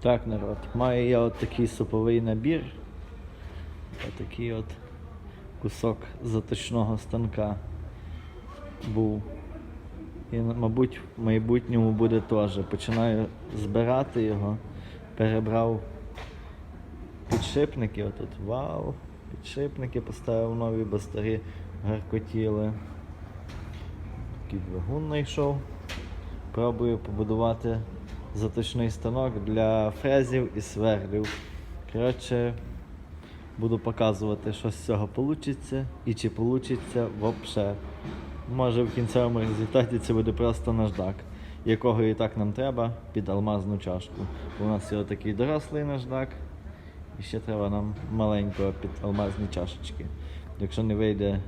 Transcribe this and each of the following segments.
Так, народ, маю я от такий суповий набір. Отакий от кусок заточного станка був. І, мабуть, в майбутньому буде теж. Починаю збирати його. Перебрав підшипники, отут вау. Підшипники поставив нові, бо старі гаркотіли. Такий двигун знайшов. Пробую побудувати заточний станок для фрезів і сверлів. Коротше, буду показувати, що з цього вийде і чи вийде взагалі. Може в кінцевому результаті це буде просто наждак, якого і так нам треба під алмазну чашку. У нас є такий дорослий наждак, і ще треба нам маленького під алмазні чашечки. Якщо не вийде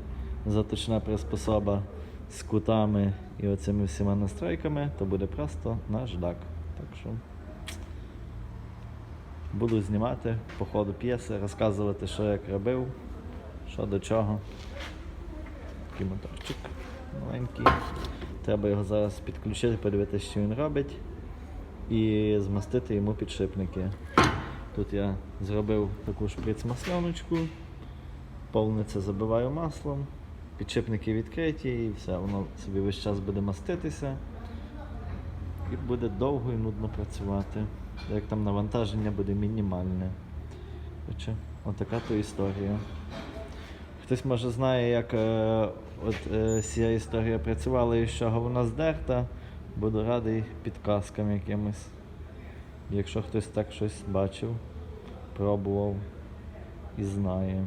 заточна приспособа з кутами і оцими всіма настройками, то буде просто наждак. Так що буду знімати по ходу п'єси, розказувати, що як робив, що до чого. Такий моторчик маленький. Треба його зараз підключити, подивитися, що він робить. І змастити йому підшипники. Тут я зробив таку шприц-масленочку, повниця забиваю маслом, підшипники відкриті і все, воно собі весь час буде маститися і буде довго і нудно працювати. Як там навантаження буде мінімальне. Отака то історія. Хтось може знає, як е, от, е, ця історія працювала і з чого вона здерта. Буду радий підказкам якимось. Якщо хтось так щось бачив, пробував і знає.